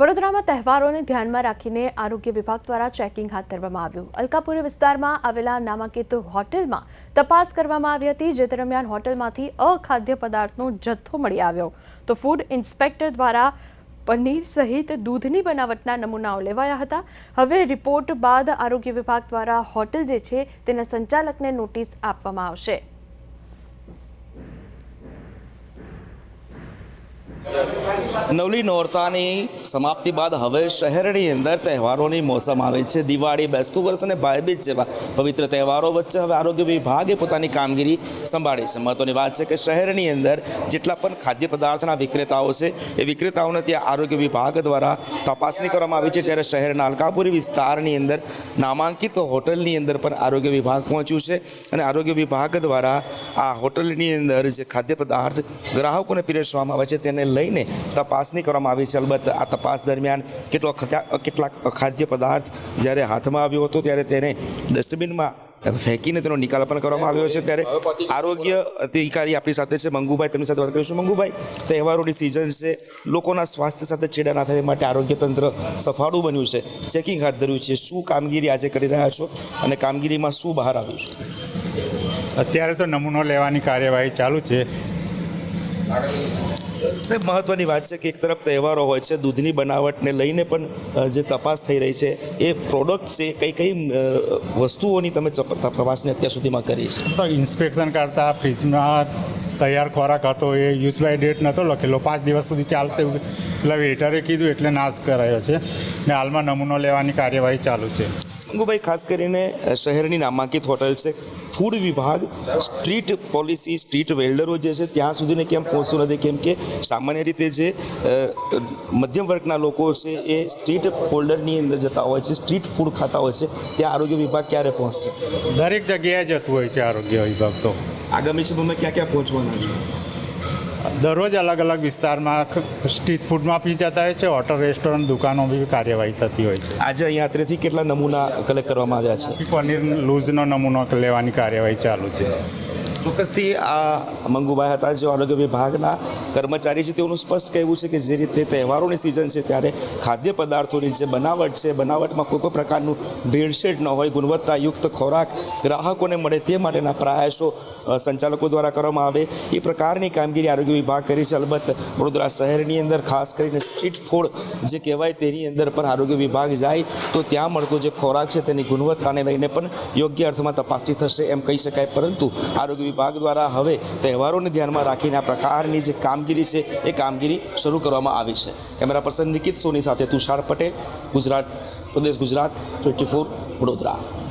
વડોદરામાં તહેવારોને ધ્યાનમાં રાખીને આરોગ્ય વિભાગ દ્વારા ચેકિંગ હાથ ધરવામાં આવ્યું. અલકાપુરી વિસ્તારમાં આવેલા નામાંકિત હોટેલમાં તપાસ કરવામાં આવી હતી, જે દરમિયાન હોટેલમાંથી અખાદ્ય પદાર્થનો જથ્થો મળી આવ્યો. તો ફૂડ ઇન્સ્પેક્ટર દ્વારા પનીર સહિત દૂધની બનાવટના નમૂનાઓ લેવાયા હતા. હવે રિપોર્ટ બાદ આરોગ્ય વિભાગ દ્વારા હોટેલ જે છે તેના સંચાલકને નોટિસ આપવામાં આવશે. નવલી નોરતાની સમાપ્તિ બાદ હવે શહેરની અંદર તહેવારોની મોસમ આવે છે. દિવાળી, બેસતું વર્ષ અને ભાઈબીજ જેવા પવિત્ર તહેવારો વચ્ચે હવે આરોગ્ય વિભાગે પોતાની કામગીરી સંભાળી છે. મહત્વની વાત છે કે શહેરની અંદર જેટલા પણ ખાદ્ય પદાર્થના વિક્રેતાઓ છે, એ વિક્રેતાઓને ત્યાં આરોગ્ય વિભાગ દ્વારા તપાસણી કરવામાં આવી છે. ત્યારે શહેરના અલકાપુરી વિસ્તારની અંદર નામાંકિત હોટલની અંદર પણ આરોગ્ય વિભાગ પહોંચ્યું છે અને આરોગ્ય વિભાગ દ્વારા આ હોટલની અંદર જે ખાદ્ય પદાર્થ ગ્રાહકોને પીરસવામાં આવે છે, તેને લઈને તપાસણી કરવામાં આવી છે. અલબત્ત આ તપાસ દરમિયાન કેટલો કેટલાક ખાદ્ય પદાર્થ જ્યારે હાથમાં આવ્યો હતો ત્યારે તેને ડસ્ટબિનમાં ફેંકીને તેનો નિકાલ પણ કરવામાં આવ્યો છે. ત્યારે આરોગ્ય અધિકારી આપણી સાથે છે. મંગુભાઈ, તેમની સાથે વાત કરીશું. મંગુભાઈ, તહેવારોની સિઝન છે. લોકોના સ્વાસ્થ્ય સાથે છેડા ના થાય માટે આરોગ્ય તંત્ર સફાળું બન્યું છે. ચેકિંગ હાથ ધર્યું છે. શું કામગીરી આજે કરી રહ્યા છો અને કામગીરીમાં શું બહાર આવ્યું છે? અત્યારે તો નમૂનો લેવાની કાર્યવાહી ચાલુ છે. સાહેબ, મહત્વની વાત છે કે એક તરફ તહેવારો હોય છે, દૂધની બનાવટને લઈને પણ જે તપાસ થઈ રહી છે, એ પ્રોડક્ટ છે, કઈ કઈ વસ્તુઓની તમે તપાસને અત્યાર સુધીમાં કરી છે? તો ઇન્સ્પેક્શન કરતા ફ્રીજમાં તૈયાર ખોરાક હતો, એ યુઝ બાય ડેટ નહોતો લખેલો. પાંચ દિવસ સુધી ચાલશે એટલે વેઇટરે કીધું, એટલે નાશ કરાયો છે. ને હાલમાં નમૂનો લેવાની કાર્યવાહી ચાલુ છે. મંગુભાઈ ખાસ કરીને શહેરની નામાંકિત હોટલ છે. ફૂડ વિભાગ સ્ટ્રીટ પોલિસી સ્ટ્રીટ વેલ્ડરો જે છે ત્યાં સુધીને કેમ પહોંચતું નથી? કેમ કે સામાન્ય રીતે જે મધ્યમ વર્ગના લોકો છે એ સ્ટ્રીટ હોલ્ડરની અંદર જતા હોય છે સ્ટ્રીટ ફૂડ ખાતા હોય છે ત્યાં આરોગ્ય વિભાગ ક્યારે પહોંચશે? દરેક જગ્યાએ જતું હોય છે આરોગ્ય વિભાગ તો. આગામી સમયમાં ક્યાં ક્યાં પહોંચવાના છો? દરરોજ અલગ અલગ વિસ્તારમાં સ્ટ્રીટ ફૂડમાં પી જતા હોય છે હોટલ રેસ્ટોરન્ટ દુકાનો બી કાર્યવાહી થતી હોય છે. આજે અહીંયા અત્રેથી કેટલા નમૂના કલેક્ટ કરવામાં આવ્યા છે? પનીર લૂઝનો નમૂનો લેવાની કાર્યવાહી ચાલુ છે. ચોક્કસથી આ મંગુભાઈ હતા જે આરોગ્ય વિભાગના કર્મચારી છે, તેઓનું સ્પષ્ટ કહેવું છે કે જે રીતે તહેવારોની સિઝન છે, ત્યારે ખાદ્ય પદાર્થોની જે બનાવટ છે, બનાવટમાં કોઈ પણ પ્રકારનું ભેળસેળ ન હોય, ગુણવત્તાયુક્ત ખોરાક ગ્રાહકોને મળે તે માટેના પ્રયાસો સંચાલકો દ્વારા કરવામાં આવે. એ પ્રકારની કામગીરી આરોગ્ય વિભાગ કરી છે. અલબત્ત વડોદરા શહેરની અંદર ખાસ કરીને સ્ટ્રીટ ફૂડ જે કહેવાય તેની અંદર પણ આરોગ્ય વિભાગ જાય તો ત્યાં મળતો જે ખોરાક છે, તેની ગુણવત્તાને લઈને પણ યોગ્ય અર્થમાં તપાસણી થશે એમ કહી શકાય. પરંતુ આરોગ્ય વિભાગ દ્વારા હવે તહેવારોને ધ્યાનમાં રાખીને આ પ્રકારની જે કામગીરી છે, એ કામગીરી શરૂ કરવામાં આવી છે. કેમેરા પર્સન નિકિત સોની સાથે તુષાર પટેલ, ગુજરાત, પ્રદેશ ગુજરાત, ટ્વેન્ટી ફોર વડોદરા.